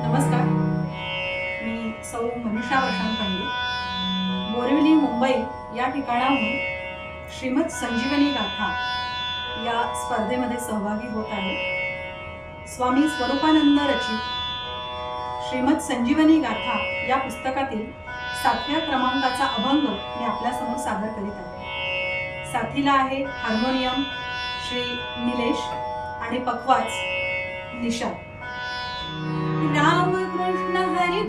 नमस्कार. मी सौ मनीषा वर्षांत पाहिजे बोरिवली मुंबई या ठिकाणाहून श्रीमद संजीवनी गाथा या स्पर्धेमध्ये सहभागी होत आहे. स्वामी स्वरूपानंद रचित श्रीमद संजीवनी गाथा या पुस्तकातील सातव्या क्रमांकाचा अभंग मी आपल्यासमोर सादर करीत आहे. साथीला आहे हार्मोनियम श्री निलेश आणि पखवाज निशा. राम कृष्ण हरी